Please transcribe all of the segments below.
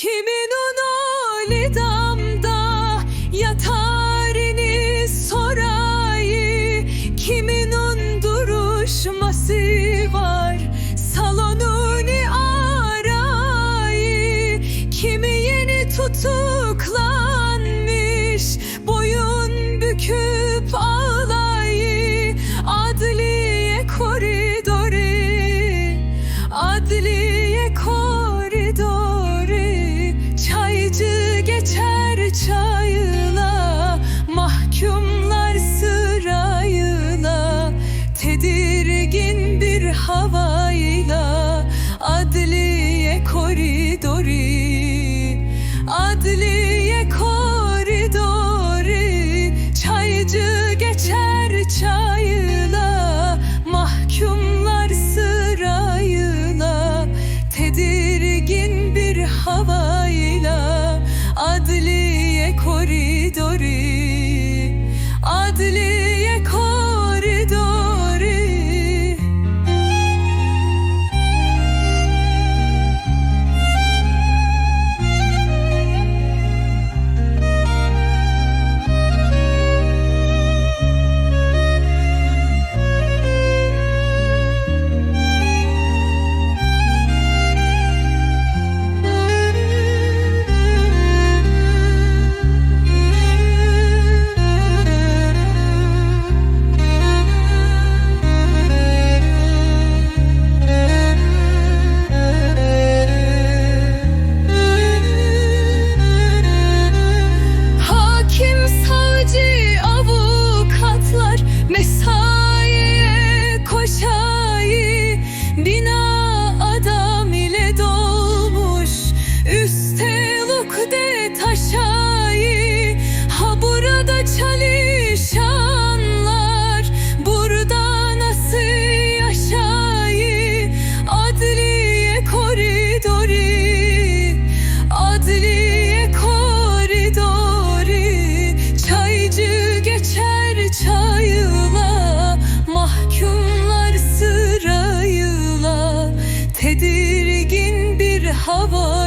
Kimi belirgin bir havayla adliye koridori adliye koridori. Çaycı geçer çayla mahkumlar sırayla tedirgin bir havayla adliye koridori.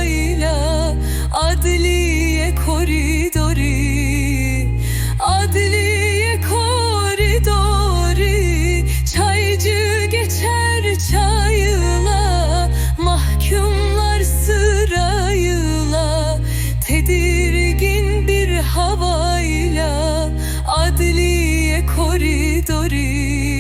sırayla adliye koridori adliye koridori çaycı geçer çayla mahkumlar sırayla tedirgin bir havayla adliye koridori